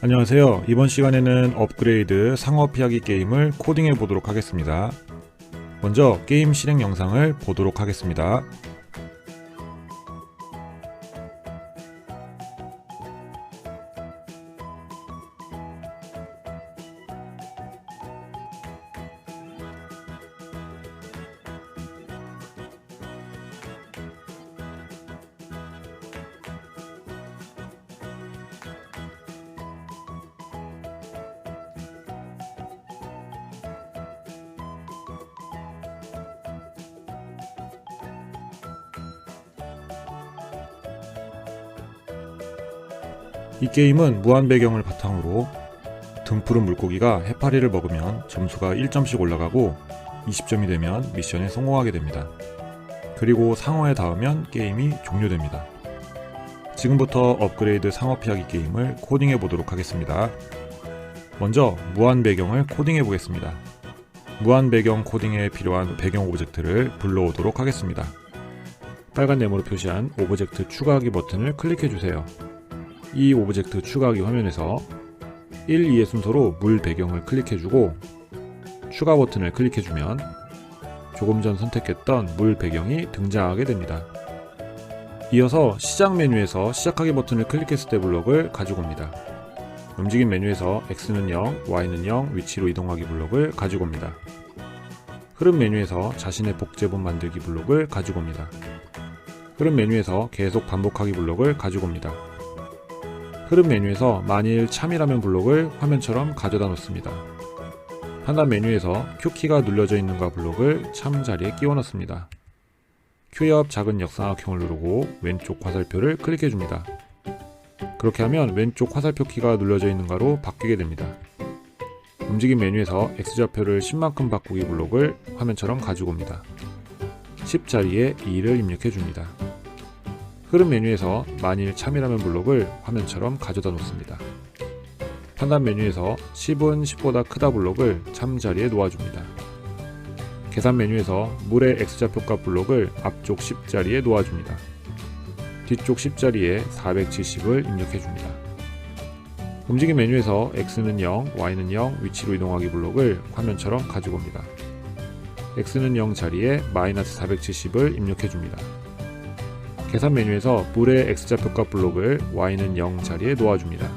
안녕하세요. 이번 시간에는 업그레이드 상어 피하기 게임을 코딩해 보도록 하겠습니다. 먼저 게임 실행 영상을 보도록 하겠습니다. 게임은 무한 배경을 바탕으로 등푸른 물고기가 해파리를 먹으면 점수가 1점씩 올라가고 20점이 되면 미션에 성공하게 됩니다. 그리고 상어에 닿으면 게임이 종료됩니다. 지금부터 업그레이드 상어 피하기 게임을 코딩해 보도록 하겠습니다. 먼저 무한 배경을 코딩해 보겠습니다. 무한 배경 코딩에 필요한 배경 오브젝트를 불러오도록 하겠습니다. 빨간 네모로 표시한 오브젝트 추가하기 버튼을 클릭해 주세요. 이 오브젝트 추가하기 화면에서 1, 2의 순서로 물 배경을 클릭해주고 추가 버튼을 클릭해주면 조금 전 선택했던 물 배경이 등장하게 됩니다. 이어서 시작 메뉴에서 시작하기 버튼을 클릭했을 때 블록을 가지고 옵니다. 움직임 메뉴에서 X는 0, Y는 0 위치로 이동하기 블록을 가지고 옵니다. 흐름 메뉴에서 자신의 복제본 만들기 블록을 가지고 옵니다. 흐름 메뉴에서 계속 반복하기 블록을 가지고 옵니다. 흐름 메뉴에서 만일 참이라면 블록을 화면처럼 가져다 놓습니다. 판단 메뉴에서 Q키가 눌려져 있는가 블록을 참 자리에 끼워 넣습니다. Q 옆 작은 역삼각형을 누르고 왼쪽 화살표를 클릭해 줍니다. 그렇게 하면 왼쪽 화살표 키가 눌려져 있는가로 바뀌게 됩니다. 움직임 메뉴에서 X좌표를 10만큼 바꾸기 블록을 화면처럼 가지고 옵니다. 10 자리에 2를 입력해 줍니다. 흐름 메뉴에서 만일 참이라면 블록을 화면처럼 가져다 놓습니다. 판단 메뉴에서 10은 10보다 크다 블록을 참 자리에 놓아줍니다. 계산 메뉴에서 물의 X좌표값 블록을 앞쪽 10 자리에 놓아줍니다. 뒤쪽 10 자리에 470을 입력해줍니다. 움직임 메뉴에서 X는 0, Y는 0 위치로 이동하기 블록을 화면처럼 가지고 옵니다. X는 0 자리에 마이너스 470을 입력해줍니다. 계산 메뉴에서 물의 X좌표값 블록을 Y는 0 자리에 놓아줍니다.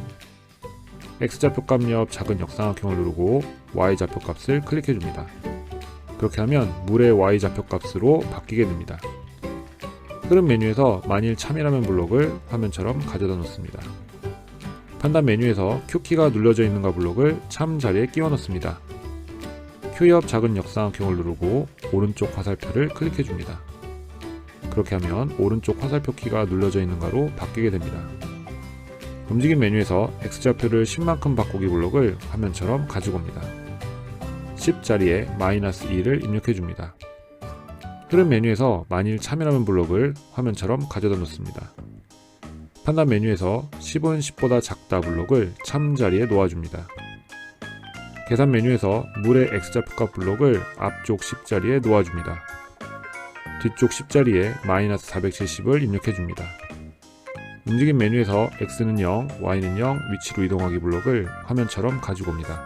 X좌표값 옆 작은 역삼각형을 누르고 Y좌표 값을 클릭해줍니다. 그렇게 하면 물의 Y좌표 값으로 바뀌게 됩니다. 흐름 메뉴에서 만일 참이라면 블록을 화면처럼 가져다 놓습니다. 판단 메뉴에서 Q키가 눌러져 있는가 블록을 참 자리에 끼워 넣습니다. Q 옆 작은 역삼각형을 누르고 오른쪽 화살표를 클릭해 줍니다. 그렇게 하면 오른쪽 화살표 키가 눌러져 있는 가로 바뀌게 됩니다. 움직임 메뉴에서 X좌표를 10만큼 바꾸기 블록을 화면처럼 가지고 옵니다. 10 자리에 마이너스 2를 입력해 줍니다. 흐름 메뉴에서 만일 참여라면 블록을 화면처럼 가져다 놓습니다. 판단 메뉴에서 10은 10보다 작다 블록을 참 자리에 놓아줍니다. 계산 메뉴에서 물의 X좌표값 블록을 앞쪽 10 자리에 놓아줍니다. 뒤쪽 10자리에 마이너스 470을 입력해줍니다. 움직임 메뉴에서 X는 0, Y는 0 위치로 이동하기 블록을 화면처럼 가지고 옵니다.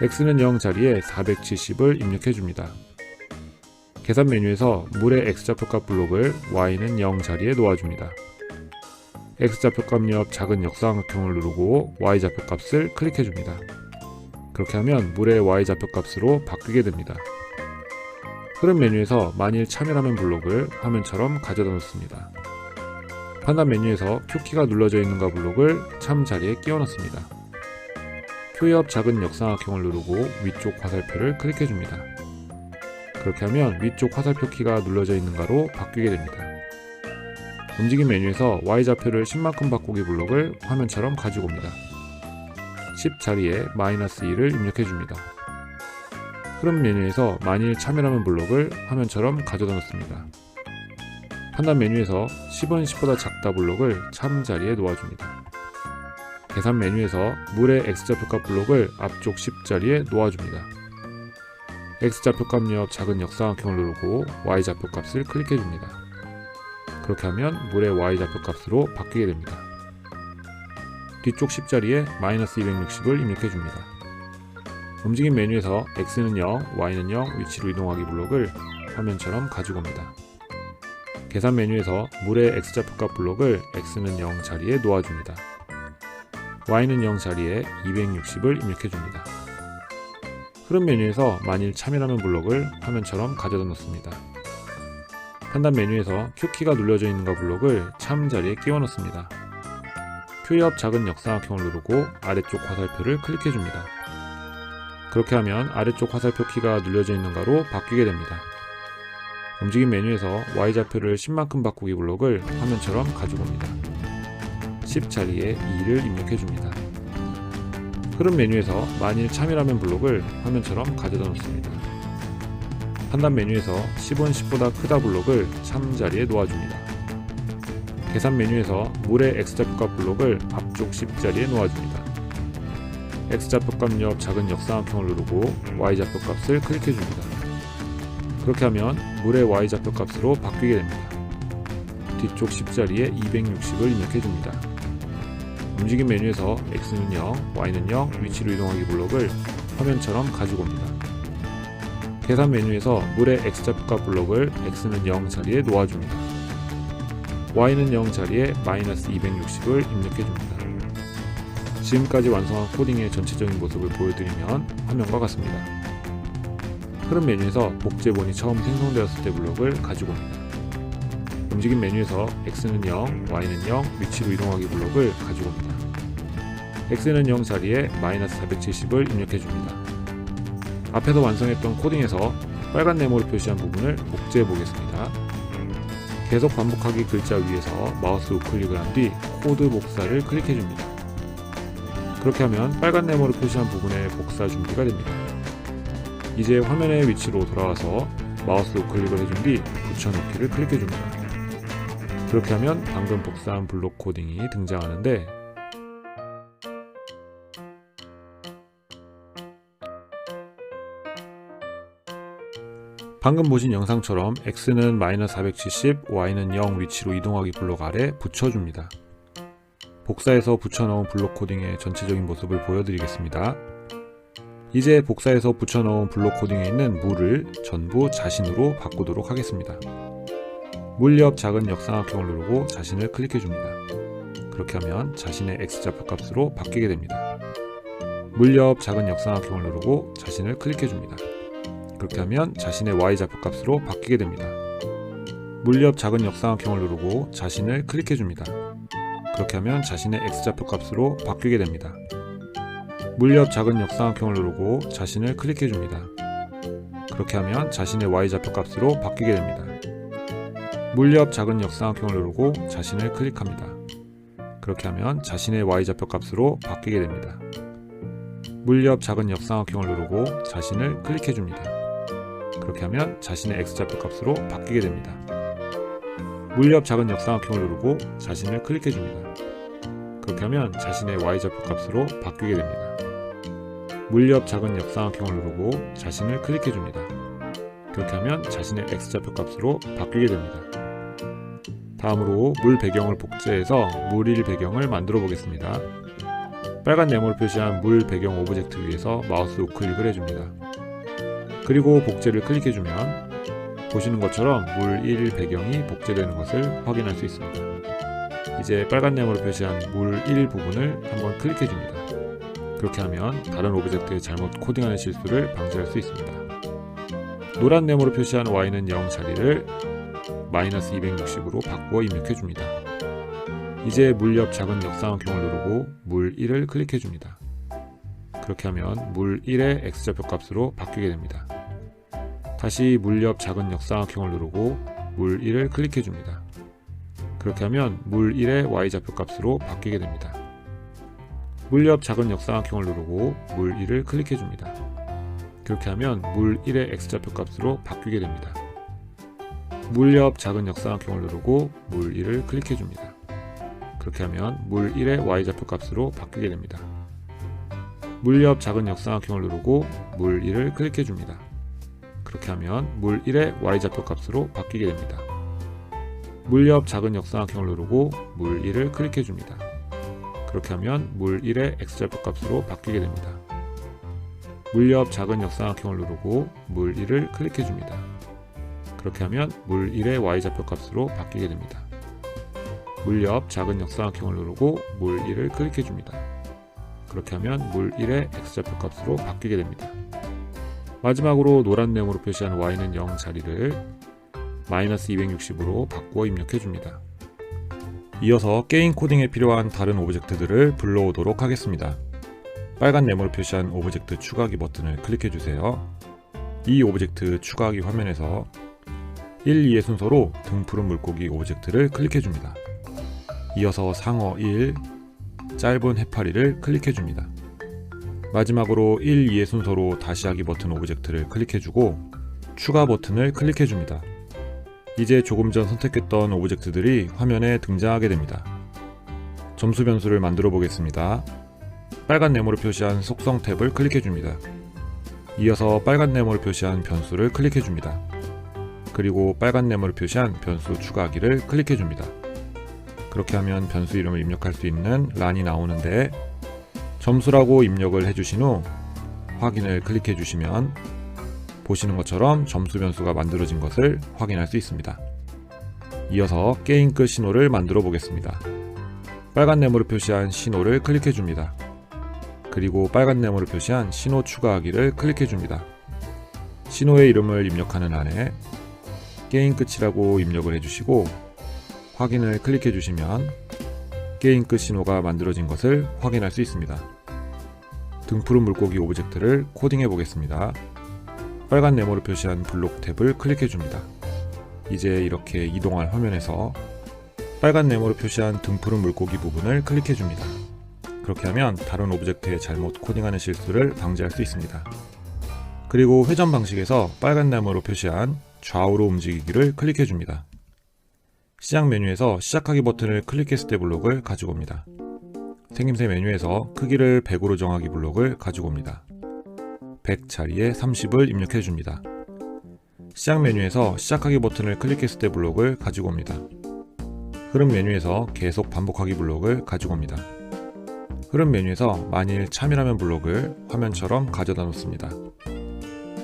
X는 0 자리에 470을 입력해줍니다. 계산 메뉴에서 물의 X좌표값 블록을 Y는 0 자리에 놓아줍니다. X좌표값 옆 작은 역삼각형을 누르고 Y좌표값을 클릭해줍니다. 그렇게 하면 물의 Y좌표값으로 바뀌게 됩니다. 흐름 메뉴에서 만일 참여라면 블록을 화면처럼 가져다 놓습니다. 판단 메뉴에서 Q키가 눌러져 있는가 블록을 참 자리에 끼워 넣습니다. Q 옆 작은 역삼각형을 누르고 위쪽 화살표를 클릭해 줍니다. 그렇게 하면 위쪽 화살표 키가 눌러져 있는가로 바뀌게 됩니다. 움직임 메뉴에서 Y좌표를 10만큼 바꾸기 블록을 화면처럼 가지고 옵니다. 10 자리에 마이너스 2를 입력해 줍니다. 흐름 메뉴에서 만일 참여라면 블록을 화면처럼 가져다 놓습니다. 판단 메뉴에서 10은 10보다 작다 블록을 참 자리에 놓아줍니다. 계산 메뉴에서 물의 X좌표값 블록을 앞쪽 10 자리에 놓아줍니다. X좌표값 옆 작은 역삼각형을 누르고 Y좌표값을 클릭해줍니다. 그렇게 하면 물의 Y좌표값으로 바뀌게 됩니다. 뒤쪽 10자리에 마이너스 260을 입력해줍니다. 움직임 메뉴에서 X는 0, Y는 0 위치로 이동하기 블록을 화면처럼 가지고 옵니다. 계산 메뉴에서 물의 X좌표값 블록을 X는 0 자리에 놓아줍니다. Y는 0 자리에 260을 입력해줍니다. 흐름 메뉴에서 만일 참이라는 블록을 화면처럼 가져다 놓습니다. 판단 메뉴에서 Q키가 눌려져 있는가 블록을 참 자리에 끼워 넣습니다. Q 옆 작은 역삼각형을 누르고 아래쪽 화살표를 클릭해 줍니다. 그렇게 하면 아래쪽 화살표 키가 눌려져 있는 가로 바뀌게 됩니다. 움직임 메뉴에서 Y좌표를 10만큼 바꾸기 블록을 화면처럼 가지고 옵니다. 10 자리에 2를 입력해 줍니다. 흐름 메뉴에서 만일 참이라면 블록을 화면처럼 가져다 놓습니다. 판단 메뉴에서 10은 10보다 크다 블록을 참 자리에 놓아줍니다. 계산 메뉴에서 물의 X좌표값 블록을 앞쪽 10 자리에 놓아줍니다. X좌표값 옆 작은 역삼각형을 누르고 Y좌표값을 클릭해줍니다. 그렇게 하면 물의 Y좌표값으로 바뀌게 됩니다. 뒤쪽 10자리에 260을 입력해줍니다. 움직임 메뉴에서 X는 0, Y는 0 위치로 이동하기 블록을 화면처럼 가지고 옵니다. 계산 메뉴에서 물의 X좌표값 블록을 X는 0 자리에 놓아줍니다. Y는 0 자리에 마이너스 260을 입력해줍니다. 지금까지 완성한 코딩의 전체적인 모습을 보여드리면 화면과 같습니다. 흐름 메뉴에서 복제본이 처음 생성되었을 때 블록을 가지고 옵니다. 움직임 메뉴에서 X는 0, Y는 0 위치로 이동하기 블록을 가지고 옵니다. X는 0 자리에 마이너스 470을 입력해줍니다. 앞에서 완성했던 코딩에서 빨간 네모로 표시한 부분을 복제해 보겠습니다. 계속 반복하기 글자 위에서 마우스 우클릭을 한 뒤 코드 복사를 클릭해 줍니다. 그렇게 하면 빨간 네모로 표시한 부분의 복사 준비가 됩니다. 이제 화면의 위치로 돌아와서 마우스 우클릭을 해준 뒤 붙여넣기를 클릭해 줍니다. 그렇게 하면 방금 복사한 블록 코딩이 등장하는데 방금 보신 영상처럼 x는 마이너스 470, y는 0 위치로 이동하기 블록 아래 붙여줍니다. 복사해서 붙여넣은 블록 코딩의 전체적인 모습을 보여드리겠습니다. 이제 복사해서 붙여넣은 블록 코딩에 있는 물을 전부 자신으로 바꾸도록 하겠습니다. 물 옆 작은 역삼각형을 누르고 자신을 클릭해줍니다. 그렇게 하면 자신의 x좌표 값으로 바뀌게 됩니다. 물 옆 작은 역삼각형을 누르고 자신을 클릭해줍니다. 그렇게 하면 자신의 y좌표 값으로 바뀌게 됩니다. 물 옆 작은 역삼각형을 누르고 자신을 클릭해줍니다. 그렇게 하면 자신의 x좌표 값으로 바뀌게 됩니다. 물 옆 작은 역삼각형을 누르고 자신을 클릭해 줍니다. 그렇게 하면 자신의 y좌표 값으로 바뀌게 됩니다. 물 옆 작은 역삼각형을 누르고 자신을 클릭합니다. 그렇게 하면 자신의 y좌표 값으로 바뀌게 됩니다. 물 옆 작은 역삼각형을 누르고 자신을 클릭해 줍니다. 그렇게 하면 자신의 x좌표 값으로 바뀌게 됩니다. 물 옆 작은 역삼각형을 누르고 자신을 클릭해 줍니다. 그렇게 하면 자신의 y좌표 값으로 바뀌게 됩니다. 물옆 작은 역삼각형을 누르고 자신을 클릭해줍니다. 그렇게 하면 자신의 x좌표 값으로 바뀌게 됩니다. 다음으로 물 배경을 복제해서 물일 배경을 만들어 보겠습니다. 빨간 네모를 표시한 물 배경 오브젝트 위에서 마우스 우클릭을 해줍니다. 그리고 복제를 클릭해주면 보시는 것처럼 물 1 배경이 복제되는 것을 확인할 수 있습니다. 이제 빨간 네모로 표시한 물 1 부분을 한번 클릭해 줍니다. 그렇게 하면 다른 오브젝트에 잘못 코딩하는 실수를 방지할 수 있습니다. 노란 네모로 표시한 y는 0 자리를 마이너스 260으로 바꾸어 입력해 줍니다. 이제 물 옆 작은 역삼각형을 누르고 물 1을 클릭해 줍니다. 그렇게 하면 물 1의 x좌표 값으로 바뀌게 됩니다. 다시 물 옆 작은 역삼각형을 누르고 물 1을 클릭해 줍니다. 그렇게 하면 물 1의 y좌표 값으로 바뀌게 됩니다. 물 옆 작은 역삼각형을 누르고 물 1을 클릭해 줍니다. 그렇게 하면 물 1의 x좌표 값으로 바뀌게 됩니다. 물 옆 작은 역삼각형을 누르고 물 1을 클릭해 줍니다. 그렇게 하면 물 1의 y좌표 값으로 바뀌게 됩니다. 물 옆 작은 역삼각형을 누르고 물 1을 클릭해 줍니다. 그렇게 하면 물 1의 y좌표 값으로 바뀌게 됩니다. 물 옆 작은 역삼각형을 누르고 물 1을 클릭해줍니다. 그렇게 하면 물 1의 X좌표 값으로 바뀌게 됩니다. 물 옆 작은 역삼각형을 누르고 물 1을 클릭해 줍니다. 그렇게 하면 물 1의 Y좌표 값으로 바뀌게 됩니다. 물 옆 작은 역삼각형을 누르고 물 1을 클릭해 줍니다. 그렇게 하면 물 1의 X좌표 값으로 바뀌게 됩니다. 마지막으로 노란 네모로 표시한 Y는 0 자리를 마이너스 260으로 바꾸어 입력해 줍니다. 이어서 게임 코딩에 필요한 다른 오브젝트들을 불러오도록 하겠습니다. 빨간 네모로 표시한 오브젝트 추가하기 버튼을 클릭해 주세요. 이 오브젝트 추가하기 화면에서 1, 2의 순서로 등푸른 물고기 오브젝트를 클릭해 줍니다. 이어서 상어 1, 짧은 해파리를 클릭해 줍니다. 마지막으로 1, 2의 순서로 다시 하기 버튼 오브젝트를 클릭해 주고 추가 버튼을 클릭해 줍니다. 이제 조금 전 선택했던 오브젝트들이 화면에 등장하게 됩니다. 점수 변수를 만들어 보겠습니다. 빨간 네모로 표시한 속성 탭을 클릭해 줍니다. 이어서 빨간 네모로 표시한 변수를 클릭해 줍니다. 그리고 빨간 네모로 표시한 변수 추가하기를 클릭해 줍니다. 그렇게 하면 변수 이름을 입력할 수 있는 란이 나오는데 점수라고 입력을 해주신 후 확인을 클릭해 주시면 보시는 것처럼 점수 변수가 만들어진 것을 확인할 수 있습니다. 이어서 게임 끝 신호를 만들어 보겠습니다. 빨간 네모로 표시한 신호를 클릭해 줍니다. 그리고 빨간 네모로 표시한 신호 추가하기를 클릭해 줍니다. 신호의 이름을 입력하는 안에 게임 끝이라고 입력을 해주시고 확인을 클릭해 주시면 게임 끝 신호가 만들어진 것을 확인할 수 있습니다. 등푸른 물고기 오브젝트를 코딩해 보겠습니다. 빨간 네모로 표시한 블록 탭을 클릭해 줍니다. 이제 이렇게 이동할 화면에서 빨간 네모로 표시한 등푸른 물고기 부분을 클릭해 줍니다. 그렇게 하면 다른 오브젝트에 잘못 코딩하는 실수를 방지할 수 있습니다. 그리고 회전 방식에서 빨간 네모로 표시한 좌우로 움직이기를 클릭해 줍니다. 시작 메뉴에서 시작하기 버튼을 클릭했을 때 블록을 가지고 옵니다. 생김새 메뉴에서 크기를 100으로 정하기 블록을 가지고 옵니다. 100 자리에 30을 입력해 줍니다. 시작 메뉴에서 시작하기 버튼을 클릭했을 때 블록을 가지고 옵니다. 흐름 메뉴에서 계속 반복하기 블록을 가지고 옵니다. 흐름 메뉴에서 만일 참이라면 블록을 화면처럼 가져다 놓습니다.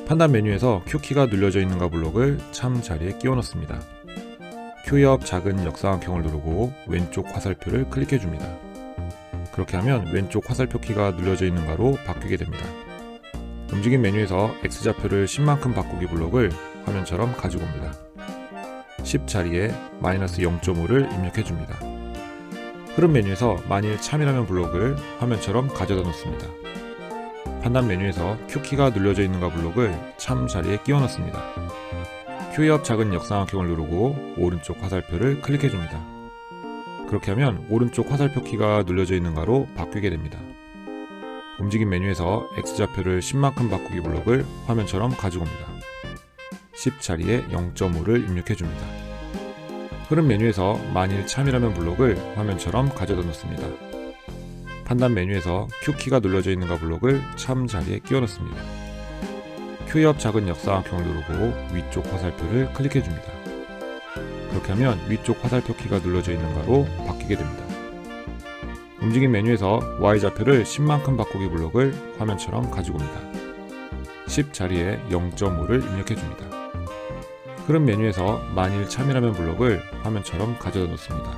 판단 메뉴에서 Q키가 눌려져 있는가 블록을 참 자리에 끼워 넣습니다. Q 옆 작은 역삼각형을 누르고 왼쪽 화살표를 클릭해 줍니다. 그렇게 하면 왼쪽 화살표 키가 눌려져 있는가로 바뀌게 됩니다. 움직임 메뉴에서 X좌표를 10만큼 바꾸기 블록을 화면처럼 가지고 옵니다. 10 자리에 마이너스 0.5를 입력해 줍니다. 흐름 메뉴에서 만일 참이라면 블록을 화면처럼 가져다 놓습니다. 판단 메뉴에서 Q키가 눌려져 있는가 블록을 참 자리에 끼워 넣습니다. Q 옆 작은 역삼각형을 누르고 오른쪽 화살표를 클릭해 줍니다. 그렇게 하면 오른쪽 화살표 키가 눌려져 있는가로 바뀌게 됩니다. 움직임 메뉴에서 X좌표를 10만큼 바꾸기 블록을 화면처럼 가지고 옵니다. 10 자리에 0.5를 입력해 줍니다. 흐름 메뉴에서 만일 참이라면 블록을 화면처럼 가져다 놓습니다. 판단 메뉴에서 Q키가 눌려져 있는가 블록을 참 자리에 끼워 넣습니다. Q 옆 작은 역삼각형을 누르고 위쪽 화살표를 클릭해 줍니다. 그렇게 하면 위쪽 화살표 키가 눌러져 있는가로 바뀌게 됩니다. 움직임 메뉴에서 Y좌표를 10만큼 바꾸기 블록을 화면처럼 가지고 옵니다. 10 자리에 0.5를 입력해 줍니다. 흐름 메뉴에서 만일 참이라면 블록을 화면처럼 가져다 놓습니다.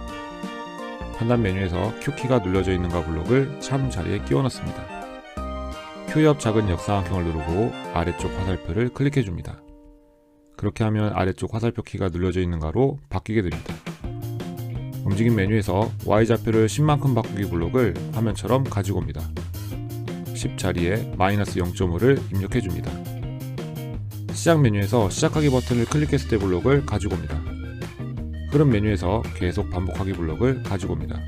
판단 메뉴에서 Q키가 눌려져 있는가 블록을 참 자리에 끼워 넣습니다. Q 옆 작은 역삼각형을 누르고 아래쪽 화살표를 클릭해 줍니다. 그렇게 하면 아래쪽 화살표 키가 눌려져 있는가로 바뀌게 됩니다. 움직임 메뉴에서 Y좌표를 10만큼 바꾸기 블록을 화면처럼 가지고 옵니다. 10 자리에 마이너스 0.5를 입력해 줍니다. 시작 메뉴에서 시작하기 버튼을 클릭했을 때 블록을 가지고 옵니다. 흐름 메뉴에서 계속 반복하기 블록을 가지고 옵니다.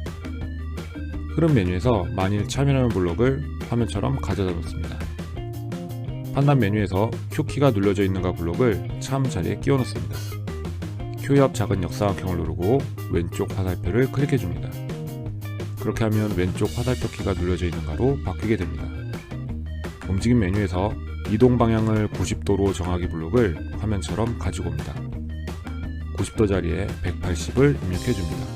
흐름 메뉴에서 만일 참여하는 블록을 화면처럼 가져다 놓습니다. 판단 메뉴에서 Q키가 눌려져 있는가 블록을 참 자리에 끼워 넣습니다. Q 옆 작은 역삼각형을 누르고 왼쪽 화살표를 클릭해 줍니다. 그렇게 하면 왼쪽 화살표 키가 눌려져 있는 가로 바뀌게 됩니다. 움직임 메뉴에서 이동 방향을 90도로 정하기 블록을 화면처럼 가지고 옵니다. 90도 자리에 180을 입력해 줍니다.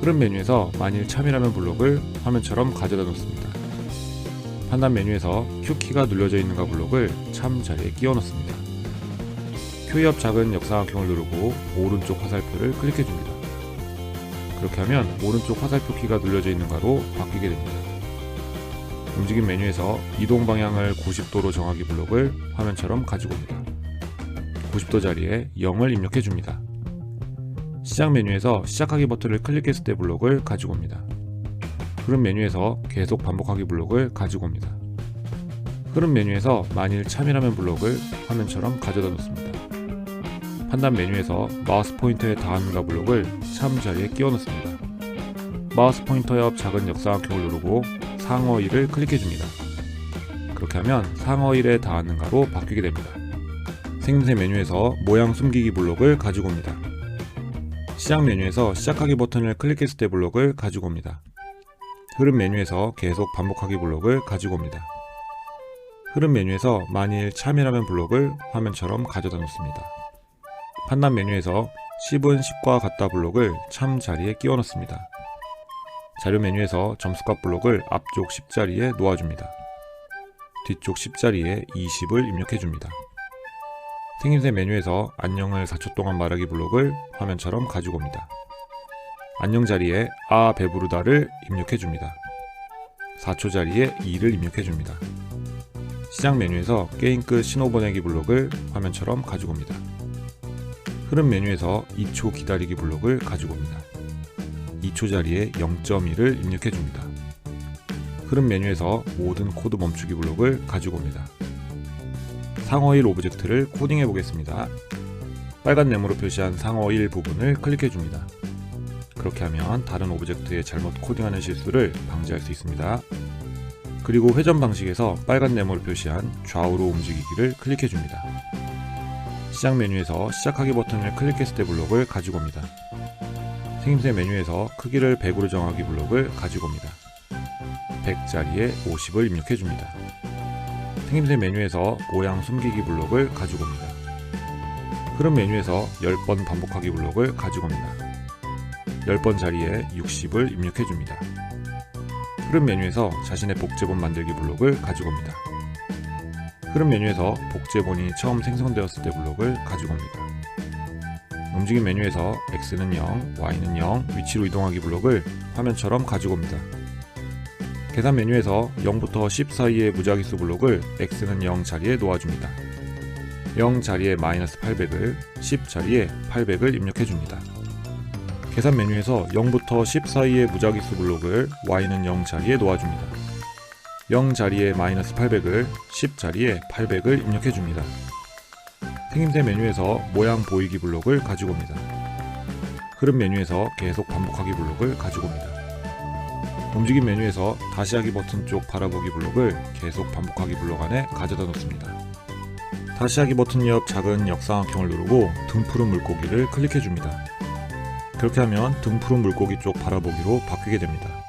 흐름 메뉴에서 만일 참이라면 블록을 화면처럼 가져다 놓습니다. 판단 메뉴에서 Q키가 눌려져 있는가 블록을 참 자리에 끼워 넣습니다. Q 옆 작은 역사각형을 누르고 오른쪽 화살표를 클릭해 줍니다. 그렇게 하면 오른쪽 화살표 키가 눌려져 있는 가로 바뀌게 됩니다. 움직임 메뉴에서 이동 방향을 90도로 정하기 블록을 화면처럼 가지고 옵니다. 90도 자리에 0을 입력해 줍니다. 시작 메뉴에서 시작하기 버튼을 클릭했을 때 블록을 가지고 옵니다. 흐름 메뉴에서 계속 반복하기 블록을 가지고 옵니다. 흐름 메뉴에서 만일 참이라면 블록을 화면처럼 가져다 놓습니다. 판단 메뉴에서 마우스 포인터에 닿았는가 블록을 참 자리에 끼워 넣습니다. 마우스 포인터 옆 작은 역사각형을 누르고 상어 1을 클릭해 줍니다. 그렇게 하면 상어 1에 닿았는가로 바뀌게 됩니다. 생김새 메뉴에서 모양 숨기기 블록을 가지고 옵니다. 시작 메뉴에서 시작하기 버튼을 클릭했을 때 블록을 가지고 옵니다. 흐름 메뉴에서 계속 반복하기 블록을 가지고 옵니다. 흐름 메뉴에서 만일 참이라면 블록을 화면처럼 가져다 놓습니다. 판단 메뉴에서 10은 10과 같다 블록을 참 자리에 끼워 넣습니다. 자료 메뉴에서 점수값 블록을 앞쪽 10 자리에 놓아줍니다. 뒤쪽 10 자리에 20을 입력해 줍니다. 생김새 메뉴에서 안녕을 4초 동안 말하기 블록을 화면처럼 가지고 옵니다. 안녕 자리에 아 배부르다를 입력해 줍니다. 4초 자리에 2를 입력해 줍니다. 시작 메뉴에서 게임 끝 신호 보내기 블록을 화면처럼 가지고 옵니다. 흐름 메뉴에서 2초 기다리기 블록을 가지고 옵니다. 2초 자리에 0.1을 입력해 줍니다. 흐름 메뉴에서 모든 코드 멈추기 블록을 가지고 옵니다. 상어 1 오브젝트를 코딩해 보겠습니다. 빨간 네모로 표시한 상어 1 부분을 클릭해 줍니다. 그렇게 하면 다른 오브젝트에 잘못 코딩하는 실수를 방지할 수 있습니다. 그리고 회전 방식에서 빨간 네모를 표시한 좌우로 움직이기를 클릭해 줍니다. 시작 메뉴에서 시작하기 버튼을 클릭했을 때 블록을 가지고 옵니다. 생김새 메뉴에서 크기를 100으로 정하기 블록을 가지고 옵니다. 100 자리에 50을 입력해 줍니다. 생김새 메뉴에서 모양 숨기기 블록을 가지고 옵니다. 흐름 메뉴에서 10번 반복하기 블록을 가지고 옵니다. 10번 자리에 60을 입력해 줍니다. 흐름 메뉴에서 자신의 복제본 만들기 블록을 가지고 옵니다. 흐름 메뉴에서 복제본이 처음 생성되었을 때 블록을 가지고 옵니다. 움직임 메뉴에서 X는 0, Y는 0, 위치로 이동하기 블록을 화면처럼 가지고 옵니다. 계산 메뉴에서 0부터 10 사이의 무작위수 블록을 X는 0 자리에 놓아줍니다. 0 자리에 마이너스 800을, 10 자리에 800을 입력해 줍니다. 계산 메뉴에서 0부터 10 사이의 무작위수 블록을 Y는 0 자리에 놓아줍니다. 0 자리에 마이너스 800을 10 자리에 800을 입력해 줍니다. 생김새 메뉴에서 모양 보이기 블록을 가지고 옵니다. 흐름 메뉴에서 계속 반복하기 블록을 가지고 옵니다. 움직임 메뉴에서 다시 하기 버튼 쪽 바라보기 블록을 계속 반복하기 블록 안에 가져다 놓습니다. 다시 하기 버튼 옆 작은 역사각형을 누르고 등푸른 물고기를 클릭해 줍니다. 그렇게 하면 등푸른 물고기 쪽 바라보기로 바뀌게 됩니다.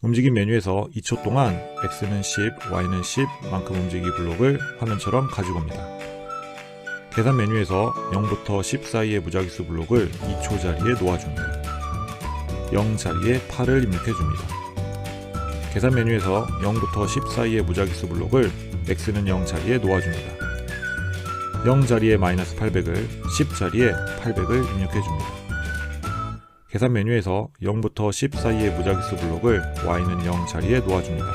움직임 메뉴에서 2초 동안 X는 10, Y는 10만큼 움직이 블록을 화면처럼 가지고 옵니다. 계산 메뉴에서 0부터 10 사이의 무작위수 블록을 2초 자리에 놓아줍니다. 0 자리에 8을 입력해 줍니다. 계산 메뉴에서 0부터 10 사이의 무작위수 블록을 X는 0 자리에 놓아줍니다. 0 자리에 마이너스 800을 10 자리에 800을 입력해 줍니다. 계산 메뉴에서 0부터 10 사이의 무작위수 블록을 Y는 0 자리에 놓아줍니다.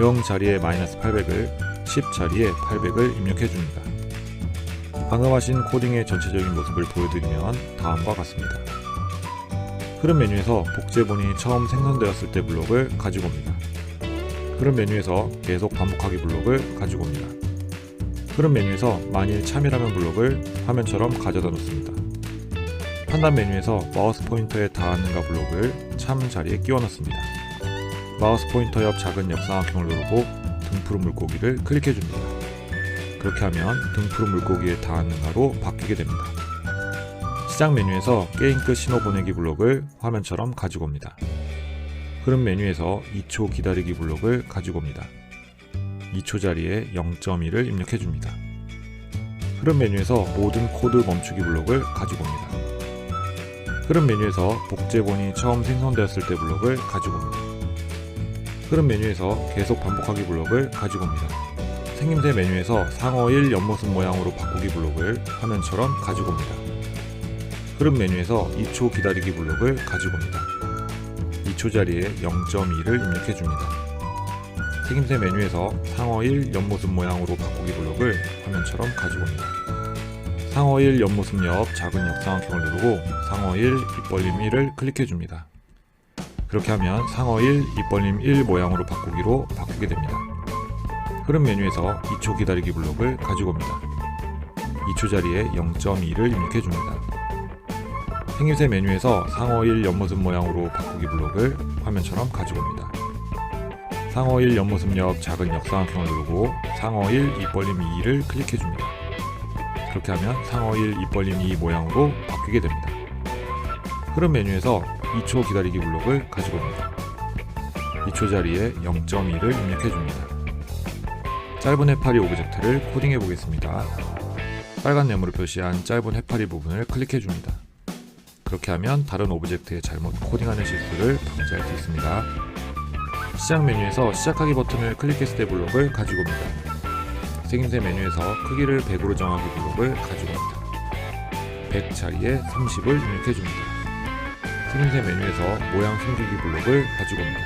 0 자리에 마이너스 800을 10 자리에 800을 입력해 줍니다. 방금 하신 코딩의 전체적인 모습을 보여드리면 다음과 같습니다. 흐름 메뉴에서 복제본이 처음 생성되었을 때 블록을 가지고 옵니다. 흐름 메뉴에서 계속 반복하기 블록을 가지고 옵니다. 흐름 메뉴에서 만일 참이라면 블록을 화면처럼 가져다 놓습니다. 판단 메뉴에서 마우스 포인터에 닿았는가 블록을 참 자리에 끼워 넣습니다. 마우스 포인터 옆 작은 역사각형을 누르고 등푸른 물고기를 클릭해 줍니다. 그렇게 하면 등푸른 물고기에 닿았는가로 바뀌게 됩니다. 시작 메뉴에서 게임 끝 신호 보내기 블록을 화면처럼 가지고 옵니다. 흐름 메뉴에서 2초 기다리기 블록을 가지고 옵니다. 2초 자리에 0.1을 입력해 줍니다. 흐름 메뉴에서 모든 코드 멈추기 블록을 가지고 옵니다. 흐름 메뉴에서 복제본이 처음 생성되었을 때 블록을 가지고 옵니다. 흐름 메뉴에서 계속 반복하기 블록을 가지고 옵니다. 생김새 메뉴에서 상어 1 옆모습 모양으로 바꾸기 블록을 화면처럼 가지고 옵니다. 흐름 메뉴에서 2초 기다리기 블록을 가지고 옵니다. 2초 자리에 0.2를 입력해 줍니다. 생김새 메뉴에서 상어 1 옆모습 모양으로 바꾸기 블록을 화면처럼 가지고 옵니다. 1 옆모습 옆 작은 역삼각형을 누르고 1 입벌림 1을 클릭해 줍니다. 그렇게 하면 상어 1 입벌림 1 모양으로 바꾸기로 바꾸게 됩니다. 흐름 메뉴에서 2초 기다리기 블록을 가지고 옵니다. 2초 자리에 0.2를 입력해 줍니다. 생김새 메뉴에서 상어 1 옆모습 모양으로 바꾸기 블록을 화면처럼 가지고 옵니다. 상어 1 옆모습 옆 작은 역삼각형을 누르고 상어 1 입벌림 2를 클릭해 줍니다. 그렇게 하면 상어 1 입벌림 2 모양으로 바뀌게 됩니다. 흐름 메뉴에서 2초 기다리기 블록을 가지고 옵니다. 2초 자리에 0.2를 입력해 줍니다. 짧은 해파리 오브젝트를 코딩해 보겠습니다. 빨간 네모로 표시한 짧은 해파리 부분을 클릭해 줍니다. 그렇게 하면 다른 오브젝트에 잘못 코딩하는 실수를 방지할 수 있습니다. 시작 메뉴에서 시작하기 버튼을 클릭했을 때 블록을 가지고 옵니다. 생김새 메뉴에서 크기를 100으로 정하기 블록을 가지고 옵니다. 100 자리에 30을 입력해 줍니다. 생김새 메뉴에서 모양 숨기기 블록을 가지고 옵니다.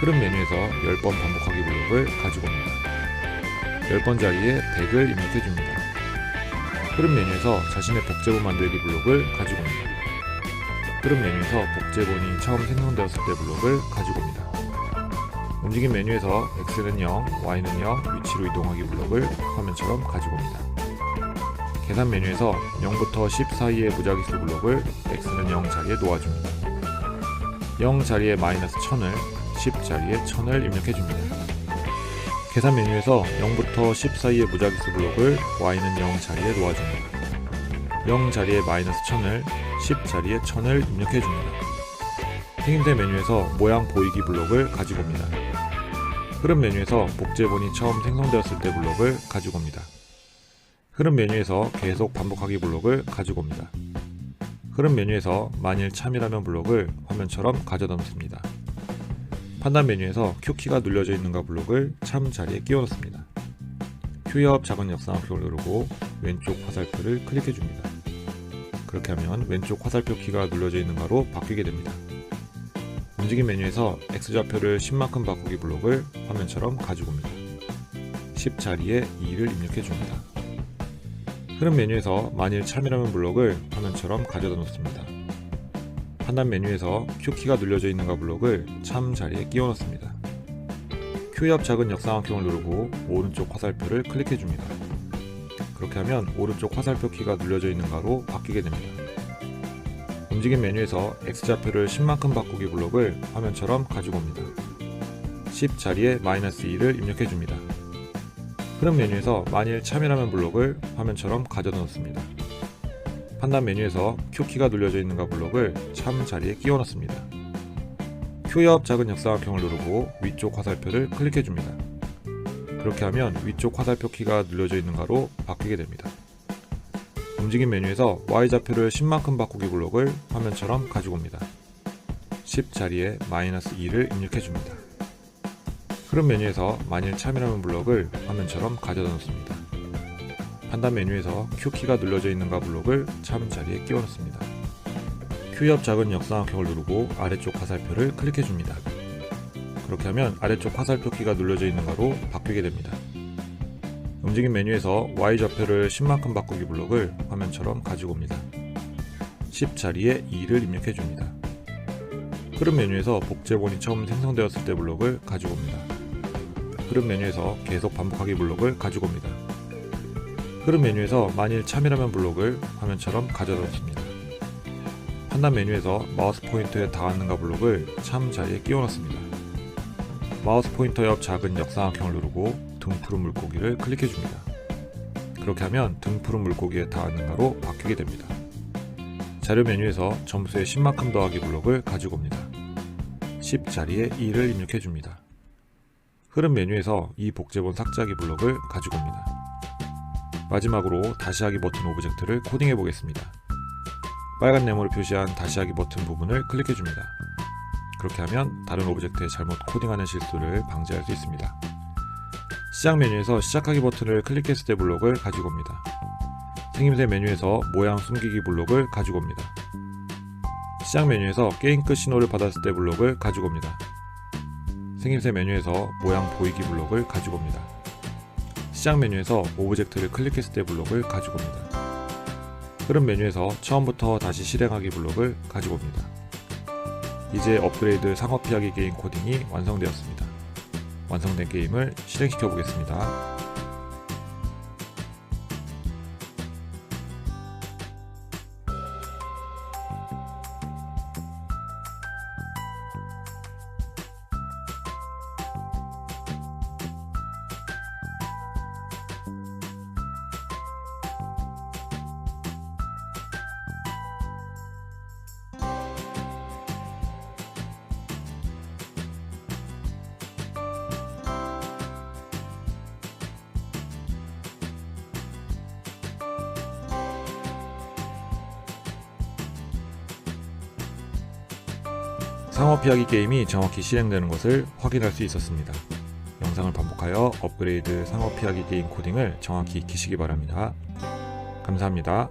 흐름 메뉴에서 10번 반복하기 블록을 가지고 옵니다. 10번 자리에 100을 입력해 줍니다. 흐름 메뉴에서 자신의 복제본 만들기 블록을 가지고 옵니다. 흐름 메뉴에서 복제본이 처음 생성되었을 때 블록을 가지고 옵니다. 움직임 메뉴에서 X는 0, Y는 0, 위치로 이동하기 블록을 화면처럼 가지고 옵니다. 계산 메뉴에서 0부터 10 사이의 무작위수 블록을 X는 0 자리에 놓아줍니다. 0 자리에 마이너스 1000을 10 자리에 1000을 입력해 줍니다. 계산 메뉴에서 0부터 10 사이의 무작위수 블록을 Y는 0 자리에 놓아줍니다. 0 자리에 마이너스 1000을 10 자리에 1000을 입력해 줍니다. 생김새 메뉴에서 모양 보이기 블록을 가지고 옵니다. 흐름 메뉴에서 복제본이 처음 생성되었을 때 블록을 가지고 옵니다. 흐름 메뉴에서 계속 반복하기 블록을 가지고 옵니다. 흐름 메뉴에서 만일 참이라면 블록을 화면처럼 가져다 놓습니다. 판단 메뉴에서 Q키가 눌려져 있는가 블록을 참 자리에 끼워 넣습니다. Q 옆 작은 역삼각형을 누르고 왼쪽 화살표를 클릭해 줍니다. 그렇게 하면 왼쪽 화살표 키가 눌려져 있는가로 바뀌게 됩니다. 움직임 메뉴에서 X좌표를 10만큼 바꾸기 블록을 화면처럼 가지고 옵니다. 10 자리에 2를 입력해 줍니다. 흐름 메뉴에서 만일 참이라면 블록을 화면처럼 가져다 놓습니다. 판단 메뉴에서 Q키가 눌려져 있는가 블록을 참 자리에 끼워 넣습니다. Q 옆 작은 역삼각형을 누르고 오른쪽 화살표를 클릭해 줍니다. 그렇게 하면 오른쪽 화살표 키가 눌려져 있는가로 바뀌게 됩니다. 움직임 메뉴에서 X좌표를 10만큼 바꾸기 블록을 화면처럼 가지고 옵니다. 10 자리에 마이너스 2를 입력해 줍니다. 흐름 메뉴에서 만일 참이라면 블록을 화면처럼 가져다 놓습니다. 판단 메뉴에서 Q키가 눌려져 있는가 블록을 참 자리에 끼워 넣습니다. Q 옆 작은 역삼각형을 누르고 위쪽 화살표를 클릭해 줍니다. 그렇게 하면 위쪽 화살표 키가 눌려져 있는가로 바뀌게 됩니다. 움직임 메뉴에서 Y좌표를 10만큼 바꾸기 블록을 화면처럼 가지고 옵니다. 10 자리에 마이너스 2를 입력해 줍니다. 흐름 메뉴에서 만일 참이라면 블록을 화면처럼 가져다 놓습니다. 판단 메뉴에서 Q키가 눌려져 있는가 블록을 참 자리에 끼워 넣습니다. Q 옆 작은 역삼각형을 누르고 아래쪽 화살표를 클릭해 줍니다. 그렇게 하면 아래쪽 화살표 키가 눌려져 있는가로 바뀌게 됩니다. 움직임 메뉴에서 Y좌표를 10만큼 바꾸기 블록을 화면처럼 가지고 옵니다. 10 자리에 2를 입력해 줍니다. 흐름 메뉴에서 복제본이 처음 생성되었을 때 블록을 가지고 옵니다. 흐름 메뉴에서 계속 반복하기 블록을 가지고 옵니다. 흐름 메뉴에서 만일 참이라면 블록을 화면처럼 가져다 놓습니다. 판단 메뉴에서 마우스 포인터에 닿았는가 블록을 참 자리에 끼워 넣습니다. 마우스 포인터 옆 작은 역삼각형을 누르고 등푸른 물고기를 클릭해 줍니다. 그렇게 하면 등푸른 물고기에 닿았는가로 바뀌게 됩니다. 자료 메뉴에서 점수에 10만큼 더하기 블록을 가지고 옵니다. 10 자리에 2를 입력해 줍니다. 흐름 메뉴에서 이 복제본 삭제하기 블록을 가지고 옵니다. 마지막으로 다시 하기 버튼 오브젝트를 코딩해 보겠습니다. 빨간 네모를 표시한 다시 하기 버튼 부분을 클릭해 줍니다. 그렇게 하면 다른 오브젝트에 잘못 코딩하는 실수를 방지할 수 있습니다. 시작 메뉴에서 시작하기 버튼을 클릭했을 때 블록을 가지고 옵니다. 생김새 메뉴에서 모양 숨기기 블록을 가지고 옵니다. 시작 메뉴에서 게임 끝 신호를 받았을 때 블록을 가지고 옵니다. 생김새 메뉴에서 모양 보이기 블록을 가지고 옵니다. 시작 메뉴에서 오브젝트를 클릭했을 때 블록을 가지고 옵니다. 흐름 메뉴에서 처음부터 다시 실행하기 블록을 가지고 옵니다. 이제 업그레이드 상어 피하기 게임 코딩이 완성되었습니다. 완성된 게임을 실행시켜 보겠습니다. 상어 피하기 게임이 정확히 실행되는 것을 확인할 수 있었습니다. 영상을 반복하여 업그레이드 상어 피하기 게임 코딩을 정확히 익히시기 바랍니다. 감사합니다.